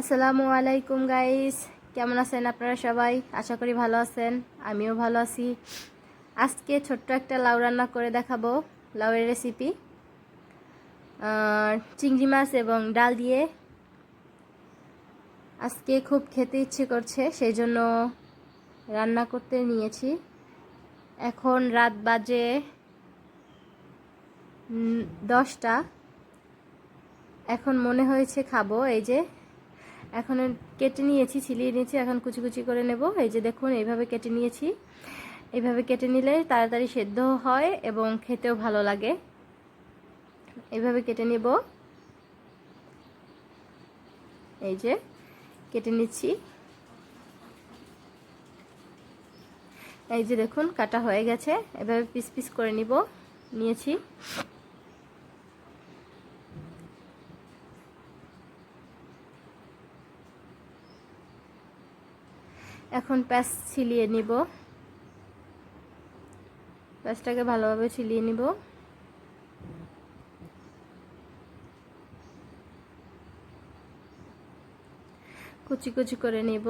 আসসালামু আলাইকুম গাইস কেমন আছেন আপনারা সবাই? আশা করি ভালো আছেন। আমিও ভালো আছি। আজকে ছোট্ট একটা লাউ রান্না করে দেখাবো, লাউয়ের রেসিপি চিংড়ি মাছ এবং ডাল দিয়ে। আজকে খুব খেতে ইচ্ছে করছে সেই জন্য রান্না করতে নিয়েছি। এখন রাত বাজে দশটা। এখন মনে হয়েছে খাব, এই যে এখন কেটে নিয়েছি, ছিলিয়ে নিয়েছি, এখন কুচি কুচি করে নেব। এই যে দেখুন, এইভাবে কেটে নিয়েছি। এইভাবে কেটে নিলে তাড়াতাড়ি সেদ্ধ হয় এবং খেতেও ভালো লাগে। এইভাবে কেটে নেব। এই যে কেটে নিচ্ছি। এই যে দেখুন, কাটা হয়ে গেছে। এভাবে পিস পিস করে নিব, নিয়েছি। এখন প্যাঁচ ছিলিয়ে নিব। প্যাঁচটাকে ভালোভাবে ছিলিয়ে নিব। কুচি কুচি করে নিব।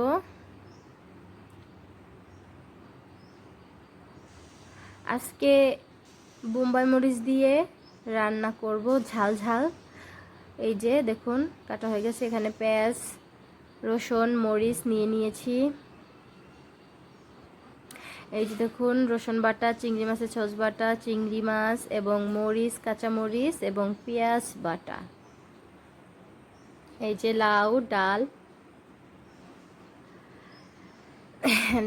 আজকে বোম্বাই মরিচ দিয়ে রান্না করব ঝাল ঝাল। এই যে দেখুন, কাটা হয়ে গেছে। এখানে পেঁয়াজ, রসুন, মরিচ নিয়ে নিয়েছি। এই যে দেখুন, রসুন বাটা, চিংড়ি মাছের ছচ বাটা, চিংড়ি মাছ এবং মরিচ, কাঁচা মরিচ এবং পেঁয়াজ বাটা। এই যে লাউ, ডাল।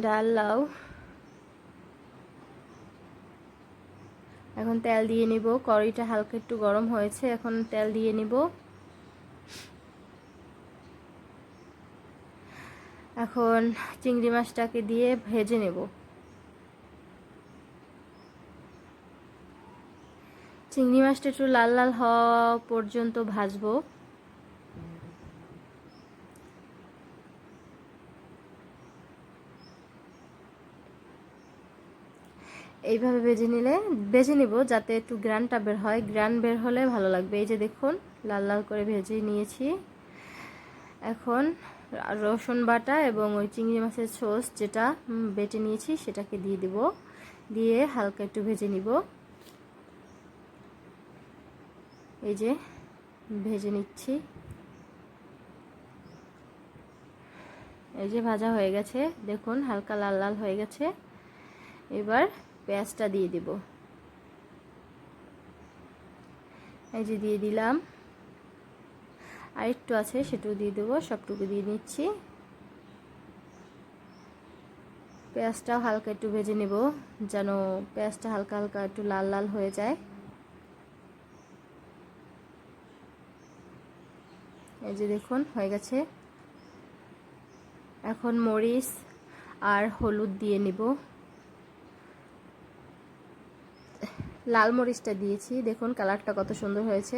ডাল, লাউ। এখন তেল দিয়ে নিব। কড়াইটা হালকা একটু গরম হয়েছে, এখন তেল দিয়ে নিব। এখন চিংড়ি মাছটাকে দিয়ে ভেজে নেব। চিংড়ি মাছটা একটু লাল লাল হওয়া পর্যন্ত ভাজবো। এইভাবে ভেজে নিলে ভেজে নিব যাতে একটু গ্রানটা বের হয়। গ্রান বের হলে ভালো লাগবে। এই যে দেখুন, লাল লাল করে ভেজে নিয়েছি। এখন রসুন বাটা এবং ওই চিংড়ি মাছের ছোস যেটা বেটে নিয়েছি, সেটাকে দিয়ে দিব। দিয়ে হালকা একটু ভেজে নিব। এই যে ভেজে নিচ্ছি। এই যে ভাজা হয়ে গেছে, দেখুন হালকা লাল লাল হয়ে গেছে। এবার পেঁয়াজটা দিয়ে দিব। এই যে দিয়ে দিলাম। আর একটু আছে, সেটুকু দিয়ে দেবো, সবটুকু দিয়ে নিচ্ছি। পেঁয়াজটাও হালকা একটু ভেজে নেব, যেন পেঁয়াজটা হালকা হালকা একটু লাল লাল হয়ে যায়। এই যে দেখুন, হয়ে গেছে। এখন মরিচ আর হলুদ দিয়ে নিব। লাল মরিচটা দিয়েছি। দেখুন, কালারটা কত সুন্দর হয়েছে।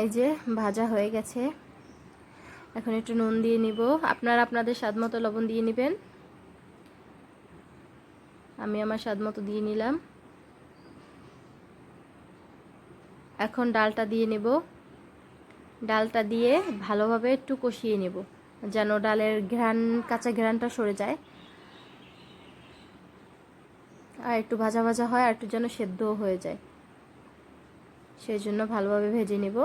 এই যে ভাজা হয়ে গেছে। এখন একটু নুন দিয়ে নিব। আপনারা আপনাদের স্বাদ মতো লবণ দিয়ে নেবেন। আমি আমার স্বাদ মতো দিয়ে নিলাম। এখন ডালটা দিয়ে নেব। ডালটা দিয়ে ভালোভাবে একটু কষিয়ে নেব, যেন ডালের ঘ্রান কাঁচা ঘ্রাণটা সরে যায়। আর একটু ভাজা ভাজা হয়, আর একটু যেন সেদ্ধও হয়ে যায়। সেই জন্য ভালোভাবে ভেজে নেব।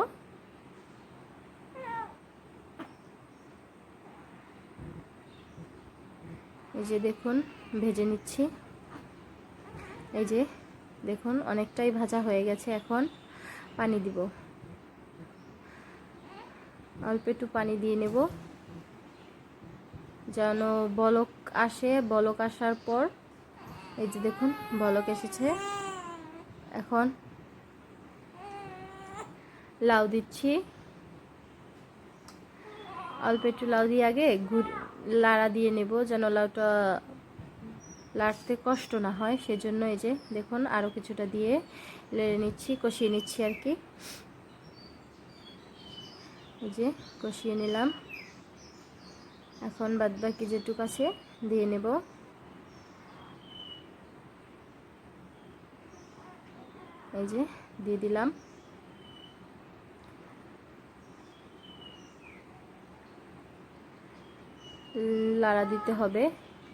যে দেখুন, ভেজে নিচ্ছি। এই যে দেখুন, অনেকটাই ভাজা হয়ে গেছে। এখন পানি দিব। অল্প একটু পানি দিয়ে নেব। যেন বলক আসে, বলক আসার পর এই যে দেখুন, বলক এসেছে। এখন লাউ দিচ্ছি। অল্প একটু লাউ দিয়ে আগে ঘুর লাড়া দিয়ে নেব যেন লাউটা লাড়তে কষ্ট না হয়, সেজন্য এই যে দেখুন আরও কিছুটা দিয়ে লেড়ে নিচ্ছি, কষিয়ে নিচ্ছি আর কি। এই যে কষিয়ে নিলাম। এখন বাদ বাকি যেটুক আছে দিয়ে নেব। এই যে দিয়ে দিলাম। লাড়া দিতে হবে,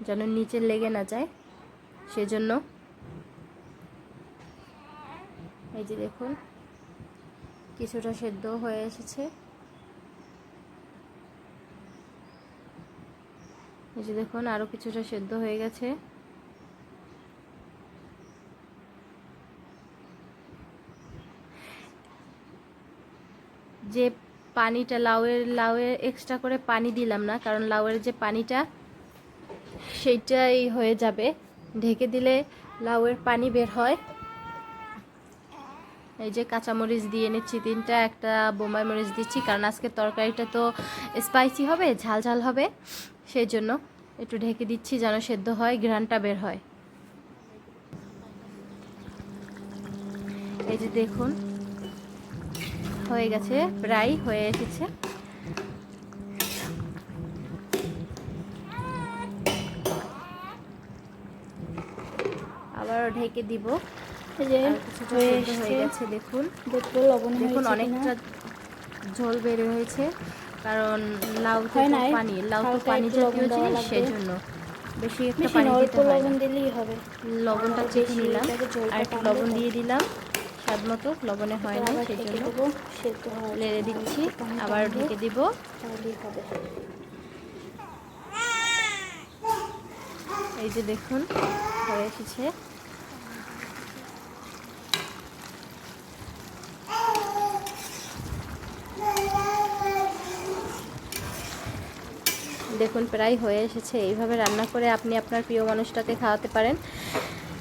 যেন নিচে লেগে না যায়। সেজন্য এই যে দেখুন, কিছুটা সেদ্ধ হয়ে এসেছে। এই যে দেখুন আরও কিছুটা সেদ্ধ হয়ে গেছে। যে পানিটা, লাউয়ের লাউয়ের এক্সট্রা করে পানি দিলাম না, কারণ লাউয়ের যে পানিটা, সেইটাই হয়ে যাবে। ঢেকে দিলে লাউয়ের পানি বের হয়। এই যে কাঁচামরিচ দিয়ে নিচ্ছি তিনটা, একটা বোম্বাই মরিচ দিচ্ছি, কারণ আজকে তরকারিটা তো স্পাইসি হবে, ঝাল ঝাল হবে, সেই জন্য একটু ঢেকে দিচ্ছি যেন সেদ্ধ হয় ঘ্রানটা বের হয়। এই যে দেখুন হয়ে গেছে প্রায় হয়ে এসেছে। আবার ঢেকে দিব। হয়ে গেছে দেখুন। দেখুন অনেকটা ঝোল বের হয়েছে কারণ লাউ পানি লাউ তো পানি জাতীয় জিনিস বেশি একটা পানি দিতে হয় দিলেই হবে। লবণটা চেখে নিলাম আর একটু লবণ দিয়ে দিলাম। স্বাদ মতো লবণে হয় না সেই জন্য লেড়ে দিচ্ছি আবার ঢেকে দিব। এই যে দেখুন হয়ে এসেছে। দেখুন প্রায় হয়ে এসেছে। এইভাবে রান্না করে আপনি আপনার প্রিয় মানুষটাকে খাওয়াতে পারেন।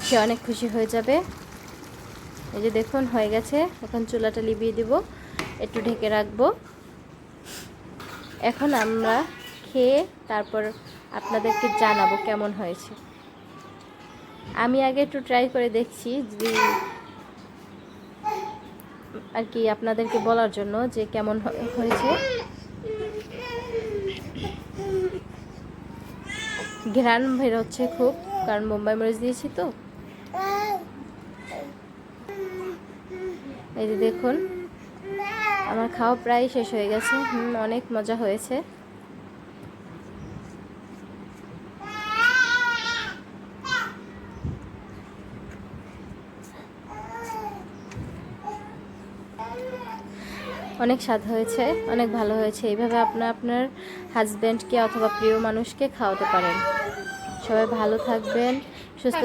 সে অনেক খুশি হয়ে যাবে। এই যে দেখুন, হয়ে গেছে। এখন চুলাটা লিবিয়ে দিব, একটু ঢেকে রাখব। এখন আমরা খেয়ে তারপর আপনাদেরকে জানাব কেমন হয়েছে। আমি আগে একটু ট্রাই করে দেখছি যদি আর কি আপনাদেরকে বলার জন্য যে কেমন হয়েছে। ঘ্রাণ বেরোচ্ছে খুব, কারণ মুম্বাই মরিচ দিয়েছি তো। এই যে দেখুন, আমার খাওয়া প্রায় শেষ হয়ে গেছে। হুম, অনেক মজা হয়েছে। অনেক স্বাদ হয়েছে, অনেক ভালো হয়েছে। এইভাবে আপনার আপনার হাজব্যান্ডকে অথবা প্রিয় মানুষকে খাওয়াতে পারেন। সবাই ভালো থাকবেন, সুস্থ